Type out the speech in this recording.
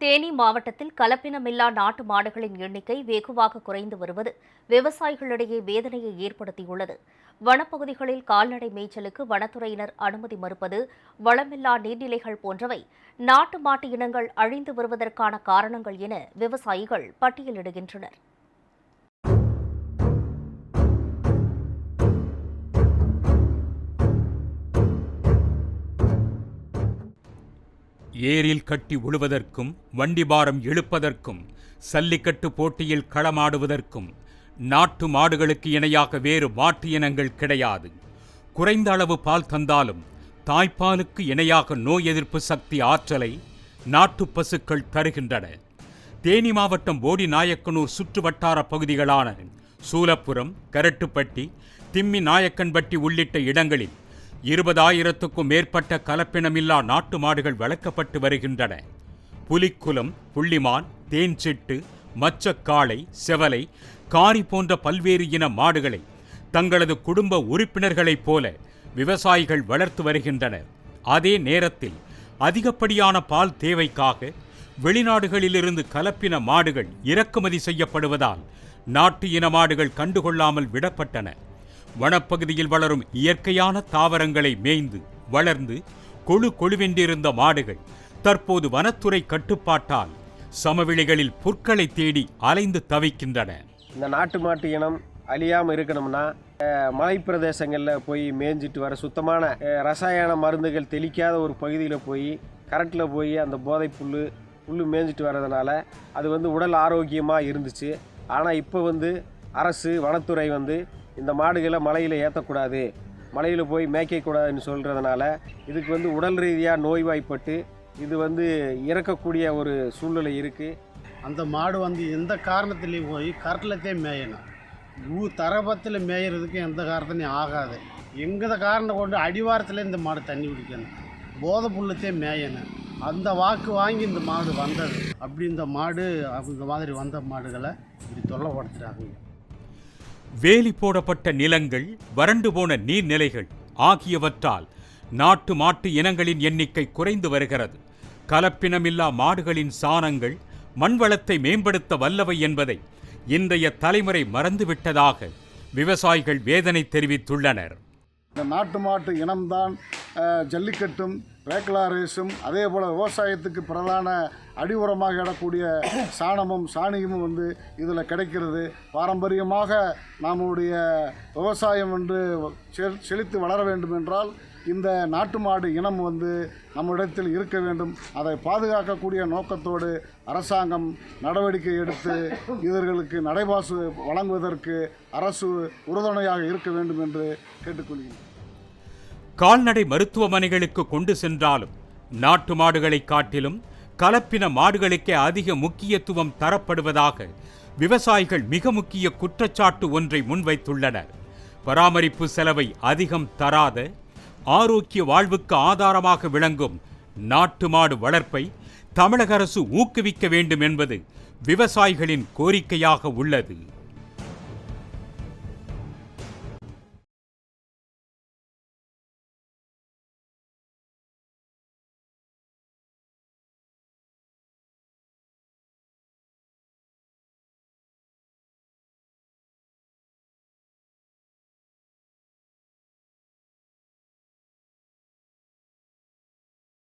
தேனி மாவட்டத்தில் கலப்பினமில்லா நாட்டு மாடுகளின் எண்ணிக்கை வெகுவாக குறைந்து வருவது விவசாயிகளிடையே வேதனையை ஏற்படுத்தியுள்ளது. வனப்பகுதிகளில் கால்நடை மேய்ச்சலுக்கு வனத்துறையினர் அனுமதி மறுப்பது வளமில்லா நீர்நிலைகள் போன்றவை நாட்டு மாட்டு இனங்கள் அழிந்து வருவதற்கான காரணங்கள் என விவசாயிகள் பட்டியலிடுகின்றனர். ஏரில் கட்டி உழுவதற்கும் வண்டி பாரம் இழுப்பதற்கும் சல்லிக்கட்டு போட்டியில் களமாடுவதற்கும் நாட்டு மாடுகளுக்கு இணையாக வேறு மாட்டு இனங்கள் கிடையாது. குறைந்த அளவு பால் தந்தாலும் தாய்ப்பாலுக்கு இணையாக நோய் எதிர்ப்பு சக்தி ஆற்றலை நாட்டு பசுக்கள் தருகின்றன. தேனி மாவட்டம் போடி நாயக்கனூர் சுற்று வட்டார பகுதிகளான சூலப்புரம் கரட்டுப்பட்டி திம்மி நாயக்கன்பட்டி உள்ளிட்ட இடங்களில் இருபதாயிரத்துக்கும் மேற்பட்ட கலப்பினமில்லா நாட்டு மாடுகள் வளர்க்கப்பட்டு வருகின்றன. புலிக்குலம் புள்ளிமான் தேன்சிட்டு மச்சக்காளை செவலை காரி போன்ற பல்வேறு இன மாடுகளை தங்களது குடும்ப உறுப்பினர்களைப் போல விவசாயிகள் வளர்த்து வருகின்றனர் அதே நேரத்தில் அதிகப்படியான பால் தேவைக்காக வெளிநாடுகளிலிருந்து கலப்பின மாடுகள் இறக்குமதி செய்யப்படுவதால் நாட்டு இன மாடுகள் கண்டுகொள்ளாமல் விடப்பட்டன. வனப்பகுதியில் வளரும் இயற்கையான தாவரங்களை மேய்ந்து வளர்ந்து கொழு கொழுவென்றிருந்த மாடுகள் தற்போது வனத்துறை கட்டுப்பாட்டால் சமவெளிகளில் புற்களை தேடி அலைந்து தவிக்கின்றன. இந்த நாட்டு மாட்டு இனம் அழியாமல் இருக்கணும்னா மலைப்பிரதேசங்களில் போய் மேய்ஞ்சிட்டு வர சுத்தமான ரசாயன மருந்துகள் தெளிக்காத ஒரு பகுதியில் போய் கரண்ட்டில் போய் அந்த போதை புல் புல் மேய்ஞ்சிட்டு வர்றதுனால அது வந்து உடல் ஆரோக்கியமாக இருந்துச்சு. ஆனால் இப்போ வந்து அரசு வனத்துறை வந்து இந்த மாடுகளை மலையில் ஏற்றக்கூடாது மலையில் போய் மேய்க்கக்கூடாதுன்னு சொல்கிறதுனால இதுக்கு வந்து உடல் ரீதியாக நோய்வாய்ப்பட்டு இது வந்து இறக்கக்கூடிய ஒரு சூழ்நிலை இருக்குது அந்த மாடு வந்து எந்த காரணத்துலேயும் போய் கரட்டிலத்தே மேயணும். ஊ தரபத்தில் மேயறதுக்கு எந்த காரணத்தையும் ஆகாது. எங்கத காரணம் கொண்டு அடிவாரத்தில் இந்த மாடு தண்ணி குடிக்கணும். போதை புல்லத்தே மேயணும். அந்த வாக்கு வாங்கி இந்த மாடு வந்தது. அப்படி இந்த மாடு அந்த மாதிரி வந்த மாடுகளை இப்படி தொல்லைப்படுத்துகிறாங்க வேலி போடப்பட்ட நிலங்கள் வறண்டு போன நீர்நிலைகள் ஆகியவற்றால் நாட்டு மாட்டு இனங்களின் எண்ணிக்கை குறைந்து வருகிறது. கலப்பினமில்லா மாடுகளின் சாணங்கள் மண்வளத்தை மேம்படுத்த வல்லவை என்பதை இன்றைய தலைமுறை மறந்துவிட்டதாக விவசாயிகள் வேதனை தெரிவித்துள்ளனர். இந்த நாட்டு மாட்டு இனம்தான் ஜல்லிக்கட்டும் ரேக்லா ரேஸும் அதே போல் விவசாயத்துக்கு பிரதான அடி உரமாக இடக்கூடிய சாணமும் சாணியமும் வந்து இதில் கிடைக்கிறது. பாரம்பரியமாக நம்முடைய விவசாயம் என்று செ- செழித்து வளர வேண்டும் என்றால் இந்த நாட்டு மாடு இனம் வந்து நம்மிடத்தில் இருக்க வேண்டும். அதை பாதுகாக்கக்கூடிய நோக்கத்தோடு அரசாங்கம் நடவடிக்கை எடுத்து இவர்களுக்கு நடைபாசு வழங்குவதற்கு அரசு உறுதுணையாக இருக்க வேண்டும் என்று கேட்டுக்கொள்கிறேன். கால்நடை மருத்துவமனைகளுக்கு கொண்டு சென்றாலும் நாட்டு மாடுகளை காட்டிலும் கலப்பின மாடுகளுக்கே அதிக முக்கியத்துவம் தரப்படுவதாக விவசாயிகள் மிக முக்கிய குற்றச்சாட்டு ஒன்றை முன்வைத்துள்ளனர். பராமரிப்பு செலவை அதிகம் தராத ஆரோக்கிய வாழ்வுக்கு ஆதாரமாக விளங்கும் நாட்டு மாடு வளர்ப்பை தமிழக அரசு ஊக்குவிக்க வேண்டும் என்பது விவசாயிகளின் கோரிக்கையாக உள்ளது.